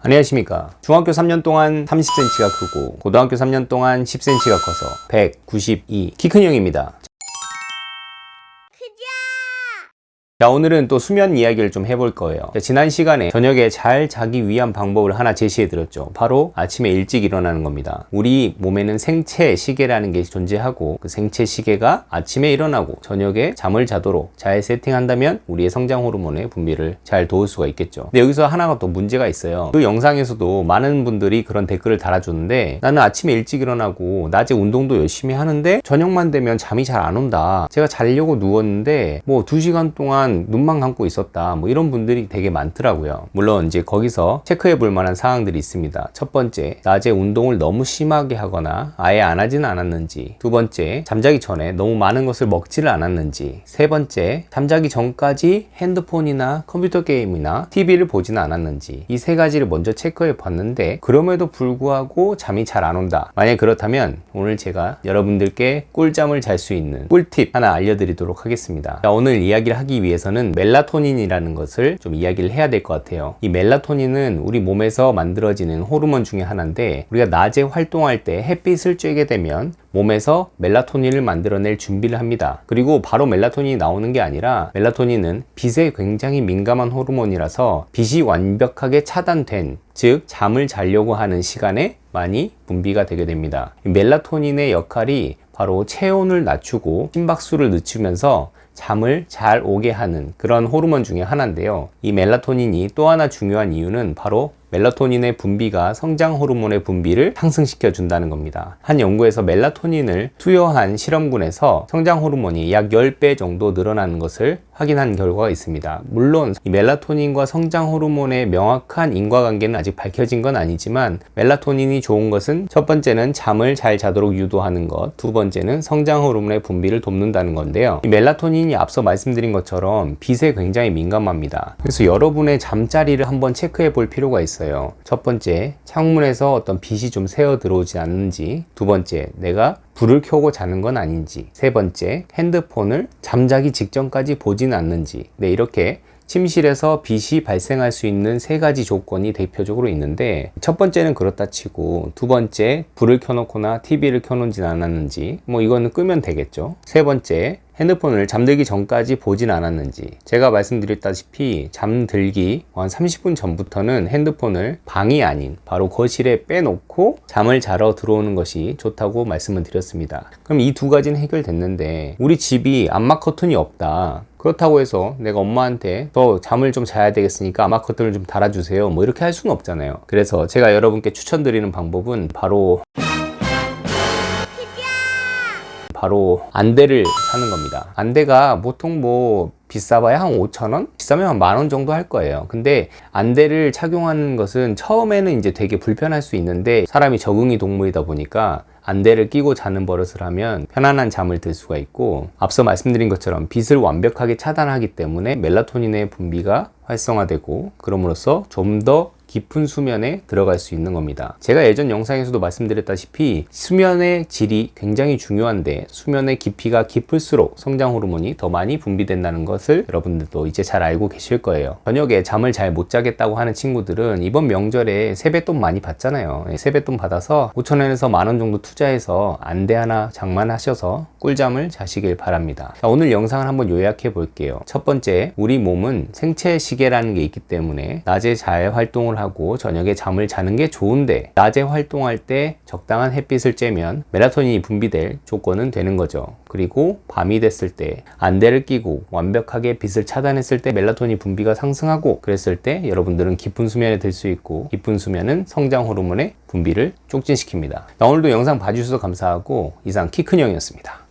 안녕하십니까. 중학교 3년 동안 30cm가 크고 고등학교 3년 동안 10cm가 커서 192키 큰 형입니다. 자, 오늘은 또 수면 이야기를 좀 해볼 거예요. 자, 지난 시간에 저녁에 잘 자기 위한 방법을 하나 제시해 드렸죠. 바로 아침에 일찍 일어나는 겁니다. 우리 몸에는 생체 시계라는 게 존재하고 그 생체 시계가 아침에 일어나고 저녁에 잠을 자도록 잘 세팅한다면 우리의 성장 호르몬의 분비를 잘 도울 수가 있겠죠. 근데 여기서 하나가 또 문제가 있어요. 그 영상에서도 많은 분들이 그런 댓글을 달아주는데 나는 아침에 일찍 일어나고 낮에 운동도 열심히 하는데 저녁만 되면 잠이 잘 안 온다. 제가 자려고 누웠는데 뭐 2시간 동안 눈만 감고 있었다. 뭐 이런 분들이 되게 많더라고요. 물론 이제 거기서 체크해 볼 만한 사항들이 있습니다. 첫 번째, 낮에 운동을 너무 심하게 하거나 아예 안 하지는 않았는지. 두 번째, 잠자기 전에 너무 많은 것을 먹지를 않았는지. 세 번째, 잠자기 전까지 핸드폰이나 컴퓨터 게임이나 TV를 보지는 않았는지. 이 세 가지를 먼저 체크해 봤는데 그럼에도 불구하고 잠이 잘 안 온다. 만약 그렇다면 오늘 제가 여러분들께 꿀잠을 잘 수 있는 꿀팁 하나 알려드리도록 하겠습니다. 자, 오늘 이야기를 하기 위해 서는 멜라토닌이라는 것을 좀 이야기를 해야 될 것 같아요. 이 멜라토닌은 우리 몸에서 만들어지는 호르몬 중에 하나인데 우리가 낮에 활동할 때 햇빛을 쬐게 되면 몸에서 멜라토닌을 만들어낼 준비를 합니다. 그리고 바로 멜라토닌이 나오는 게 아니라 멜라토닌은 빛에 굉장히 민감한 호르몬이라서 빛이 완벽하게 차단된 즉 잠을 자려고 하는 시간에 많이 분비가 되게 됩니다. 이 멜라토닌의 역할이 바로 체온을 낮추고 심박수를 늦추면서 잠을 잘 오게 하는 그런 호르몬 중에 하나인데요. 이 멜라토닌이 또 하나 중요한 이유는 바로 멜라토닌의 분비가 성장 호르몬의 분비를 상승시켜 준다는 겁니다. 한 연구에서 멜라토닌을 투여한 실험군에서 성장 호르몬이 약 10배 정도 늘어나는 것을 확인한 결과가 있습니다. 물론 이 멜라토닌과 성장 호르몬의 명확한 인과관계는 아직 밝혀진 건 아니지만 멜라토닌이 좋은 것은 첫 번째는 잠을 잘 자도록 유도하는 것, 두 번째는 성장 호르몬의 분비를 돕는다는 건데요. 이 멜라토닌이 앞서 말씀드린 것처럼 빛에 굉장히 민감합니다. 그래서 여러분의 잠자리를 한번 체크해 볼 필요가 있어요. 첫 번째, 창문에서 어떤 빛이 좀 새어 들어오지 않는지. 두 번째, 내가 불을 켜고 자는 건 아닌지. 세 번째, 핸드폰을 잠자기 직전까지 보진 않는지. 네, 이렇게 침실에서 빛이 발생할 수 있는 세 가지 조건이 대표적으로 있는데 첫 번째는 그렇다 치고 두 번째 불을 켜놓거나 TV를 켜놓진 않았는지 뭐 이거는 끄면 되겠죠. 세 번째 핸드폰을 잠들기 전까지 보진 않았는지. 제가 말씀드렸다시피 잠들기 한 30분 전부터는 핸드폰을 방이 아닌 바로 거실에 빼놓고 잠을 자러 들어오는 것이 좋다고 말씀을 드렸습니다. 그럼 이 두 가지는 해결됐는데 우리 집이 암막 커튼이 없다. 그렇다고 해서 내가 엄마한테 더 잠을 좀 자야 되겠으니까 암막 커튼을 좀 달아주세요. 뭐 이렇게 할 수는 없잖아요. 그래서 제가 여러분께 추천드리는 방법은 바로 바로 안대를 사는 겁니다. 안대가 보통 뭐 비싸봐야 한 5천원? 비싸면 한 만원 정도 할 거예요. 근데 안대를 착용하는 것은 처음에는 이제 되게 불편할 수 있는데 사람이 적응이 동물이다 보니까 안대를 끼고 자는 버릇을 하면 편안한 잠을 들 수가 있고 앞서 말씀드린 것처럼 빛을 완벽하게 차단하기 때문에 멜라토닌의 분비가 활성화되고 그럼으로써 좀더 깊은 수면에 들어갈 수 있는 겁니다. 제가 예전 영상에서도 말씀드렸다시피 수면의 질이 굉장히 중요한데 수면의 깊이가 깊을수록 성장 호르몬이 더 많이 분비된다는 것을 여러분들도 이제 잘 알고 계실 거예요. 저녁에 잠을 잘 못 자겠다고 하는 친구들은 이번 명절에 세뱃돈 많이 받잖아요. 예, 세뱃돈 받아서 5천 원에서 만 원 정도 투자해서 안대 하나 장만하셔서 꿀잠을 자시길 바랍니다. 자, 오늘 영상을 한번 요약해 볼게요. 첫 번째, 우리 몸은 생체 시계라는 게 있기 때문에 낮에 잘 활동을 하고 저녁에 잠을 자는 게 좋은데 낮에 활동할 때 적당한 햇빛을 쬐면 멜라토닌이 분비될 조건은 되는 거죠. 그리고 밤이 됐을 때 안대를 끼고 완벽하게 빛을 차단했을 때 멜라토닌 분비가 상승하고 그랬을 때 여러분들은 깊은 수면에 들 수 있고 깊은 수면은 성장 호르몬의 분비를 촉진시킵니다. 오늘도 영상 봐주셔서 감사하고 이상 키큰 형이었습니다.